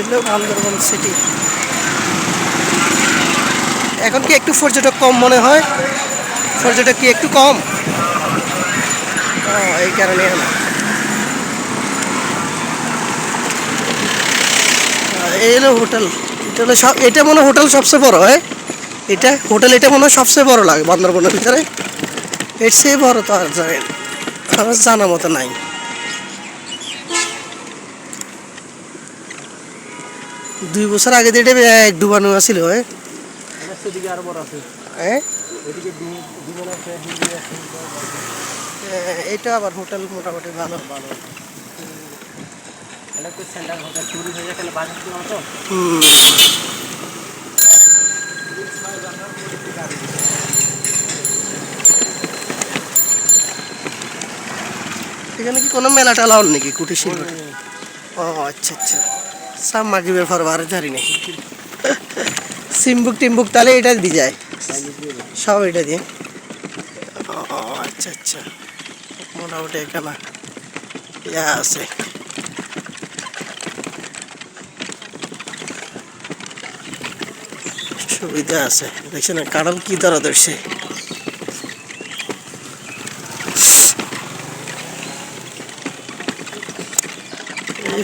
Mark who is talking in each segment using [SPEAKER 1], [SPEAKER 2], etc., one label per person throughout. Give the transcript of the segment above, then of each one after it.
[SPEAKER 1] এগুলো সিটি এখন কি একটু পর্যটক কম মনে হয়? পর্যটক কি একটু কম? এই কারণে এই হলো হোটেল। এটা হলো সব এটা মনে হয় হোটেল সবচেয়ে বড়, হয়? এটা হোটেল, এটা মনে হয় সবচেয়ে বড় লাগে বান্দরবনের ভিতরে। এর চেয়ে বড় তো আর জানি না। আমার জানা মতো নাই। দুই বছর আগে দিয়ে এক ডুবানো আছিল এটা আবার হোটেল মোটামুটি ভালো। এখানে কি কোনো মেলা টেলা নাকি, কুটির শিল্প? ও আচ্ছা আচ্ছা। সাম্মাকি ব্যাপার বারে ধারি নেই। সিমবুক টিমবুক তাহলে এটা দিয়ে যায়। সব এটা দিয়ে। ও আচ্ছা আচ্ছা। মোটামুটি এখানে ইয়া আছে। সুবিধা আছে। দেখছেন না, কাঁঠাল কি দ্বারা ধরছে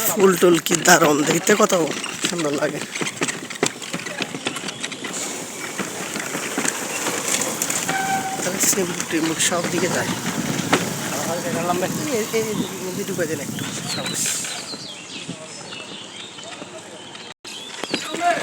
[SPEAKER 1] ফুল টুল কি দারুণ, দেখতে কত সুন্দর লাগে। টিমুক সব দিকে যায়। নদী ঢুকে দেন একটু।
[SPEAKER 2] হ্যাঁ।